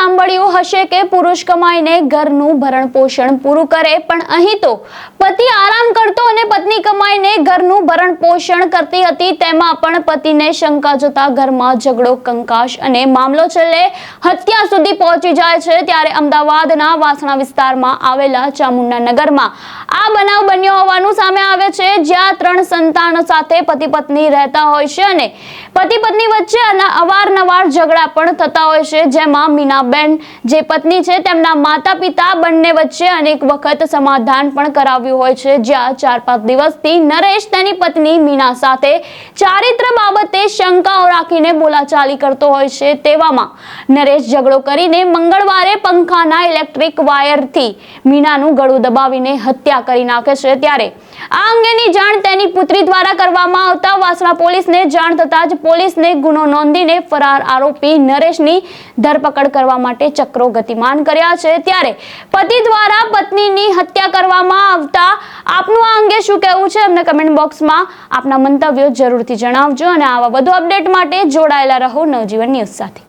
સાંભળ્યું હશે કે પુરુષ કમાઈને ઘરનું ભરણ પોષણ પૂરું કરે, પણ અહીં તો પતિ આરામ કરતો અને પત્ની કમાઈને ઘરનું ભરણ પોષણ કરતી હતી, તેમાં પણ પતિને શંકા જતા ઘરમાં ઝઘડો કંકાશ અને મામલો છેલ્લે હત્યા સુધી પહોંચી જાય છે. ત્યારે અમદાવાદના વાસણા વિસ્તારમાં આવેલા ચામુંડા નગરમાં આ બનાવ બન્યો હોવાનું સામે આવે છે જ્યાં ત્રણ સંતાનો સાથે પતિ પત્ની રહેતા હોય છે અને પતિ પત્ની વચ્ચે અવારનવાર ઝઘડા પણ થતા હોય છે. જેમાં મીનાબેન જે પત્ની છે, તેમના માતા પિતા બંને વચ્ચે અનેક વખત સમાધાન પણ કરાવ્યું હોય છે. જ્યાં ચાર પાંચ દિવસથી નરેશ તેની પત્ની મીના સાથે ચારિત્ર બાબતે શંકાઓ રાખીને બોલાચાલી કરતો હોય છે તેવામાં નરેશ ઝઘડો કરીને મંગળવારે પંખાના ઇલેક્ટ્રિક વાયરથી મીનાનું ગળું દબાવીને હત્યા કરી નાખે છે. ત્યારે આ અંગેની જાણ તેની પુત્રી દ્વારા કરવામાં આવતા વાસણા પોલીસને જાણ થતાં જ પોલીસને ગુનો નોંધીને ફરાર આરોપી નરેશની ધરપકડ કરવા માટે ચક્રો ગતિમાન કર્યા છે. ત્યારે પતિ દ્વારા પત્નીની હત્યા કરવામાં આવતા આપનું આ અંગે શું કહેવું છે અમને કમેન્ટ બોક્સમાં આપના મંતવ્યો જરૂરથી જણાવજો અને આવા વધુ અપડેટ માટે જોડાયેલા રહો નવજીવન ન્યૂઝ સાથે.